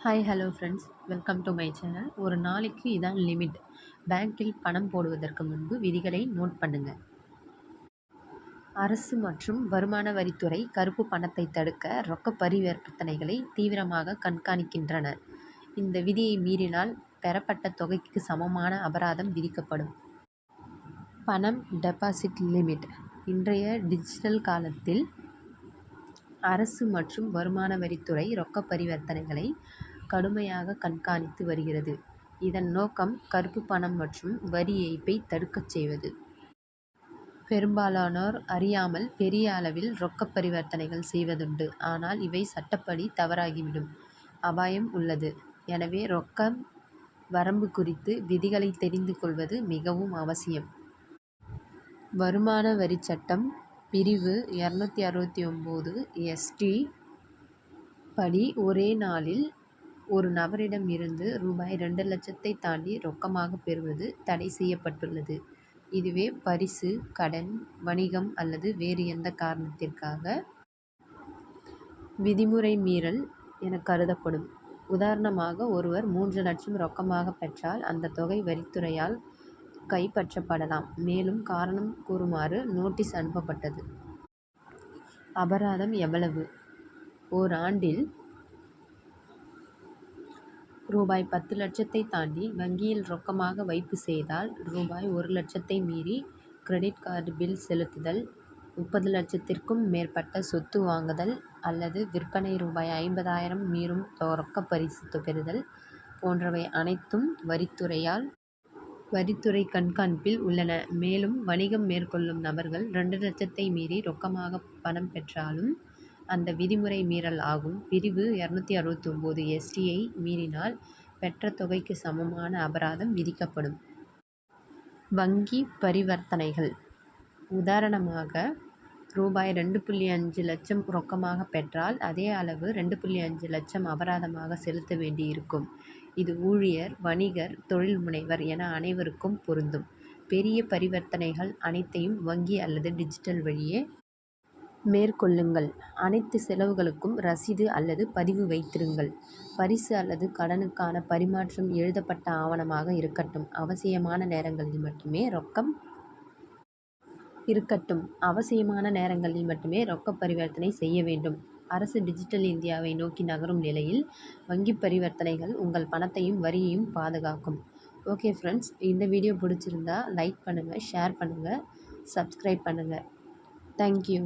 Hi hello friends welcome to my channel ஒரு நாளைக்கு இதான் லிமிட் பேங்க்கில் பணம் போடுவதற்கு முன்பு விதிகளை நோட் பண்ணுங்கள் அரசு மற்றும் வருமான வரித்துறை கருப்பு பணத்தை தடுக்க ரொக்க பரிவர்த்தனைகளை தீவிரமாக கண்காணிக்கின்றன இந்த விதியை மீறினால் பெறப்பட்ட தொகைக்கு சமமான அபராதம் விதிக்கப்படும். பணம் டெபாசிட் லிமிட் இன்றைய டிஜிட்டல் காலத்தில் அரசு மற்றும் வருமான வரித்துறை ரொக்க பரிவர்த்தனைகளை கடுமையாக கண்காணித்து வருகிறது. இதன் நோக்கம் கருப்பு பணம் மற்றும் வரி ஏய்ப்பை தடுக்கச் செய்வது. பெரும்பாலானோர் அறியாமல் பெரிய அளவில் ரொக்க பரிவர்த்தனைகள் செய்வதுண்டு. ஆனால் இவை சட்டப்படி தவறாகிவிடும். அபாயம் உள்ளது. எனவே ரொக்கம் வரம்பு குறித்து விதிகளை தெரிந்து கொள்வது மிகவும் அவசியம். வருமான வரி சட்டம் பிரிவு இரநூத்தி அறுபத்தி ஒம்பது எஸ்டி படி ஒரே நாளில் ஒரு நபரிடம் இருந்து ரூபாய் ரெண்டு லட்சத்தை தாண்டி ரொக்கமாக பெறுவது தடை செய்யப்பட்டுள்ளது. இதுவே பரிசு கடன் வணிகம் அல்லது வேறு எந்த காரணத்திற்காக? விதிமுறை மீறல் என கருதப்படும். உதாரணமாக ஒருவர் மூன்று லட்சம் ரொக்கமாக பெற்றால் அந்த தொகை வரித்துறையால் கைப்பற்றப்படலாம். மேலும் காரணம் கூறுமாறு நோட்டீஸ் அனுப்பப்பட்டது. அபராதம் எவ்வளவு? ஓராண்டில் ரூபாய் பத்து லட்சத்தை தாண்டி வங்கியில் ரொக்கமாக வைப்பு செய்தால் ரூபாய் ஒரு லட்சத்தை மீறி கிரெடிட் கார்டு பில் செலுத்துதல் முப்பது லட்சத்திற்கும் மேற்பட்ட சொத்து வாங்குதல் அல்லது விற்பனை ரூபாய் ஐம்பதாயிரம் மீறும் ரொக்க பரிசு பெறுதல் போன்றவை அனைத்தும் வரித்துறையால் வரித்துறை கண்காணிப்பில் உள்ளன. மேலும் வணிகம் மேற்கொள்ளும் நபர்கள் ரெண்டு லட்சத்தை மீறி ரொக்கமாக பணம் பெற்றாலும் அந்த விதிமுறை மீறல் ஆகும். பிரிவு இரநூத்தி அறுபத்தொம்போது எஸ்டியை மீறினால் பெற்ற தொகைக்கு சமமான அபராதம் விதிக்கப்படும். வங்கி பரிவர்த்தனைகள். உதாரணமாக ரூபாய் ரெண்டு புள்ளி அஞ்சு லட்சம் ரொக்கமாக பெற்றால் அதே அளவு ரெண்டு புள்ளி அஞ்சு லட்சம் அபராதமாக செலுத்த வேண்டியிருக்கும். இது ஊழியர் வணிகர் தொழில் முனைவர் என அனைவருக்கும் பொருந்தும். பெரிய பரிவர்த்தனைகள் அனைத்தையும் வங்கி அல்லது டிஜிட்டல் வழியே மேற்கொள்ளுங்கள். அனைத்து செலவுகளுக்கும் ரசீது அல்லது பதிவு வைத்திருங்கள். பரிசு அல்லது கடனுக்கான பரிமாற்றம் எழுதப்பட்ட ஆவணமாக இருக்கட்டும். அவசியமான நேரங்களில் மட்டுமே ரொக்கம் இருக்கட்டும். அவசியமான நேரங்களில் மட்டுமே ரொக்க பரிவர்த்தனை செய்ய வேண்டும். அரசு டிஜிட்டல் இந்தியாவை நோக்கி நகரும் நிலையில் வங்கி பரிவர்த்தனைகள் உங்கள் பணத்தையும் வரியையும் பாதுகாக்கும். ஓகே ஃப்ரெண்ட்ஸ் இந்த வீடியோ பிடிச்சிருந்தா லைக் பண்ணுங்கள் ஷேர் பண்ணுங்கள் சப்ஸ்கிரைப் பண்ணுங்கள் தேங்க்யூ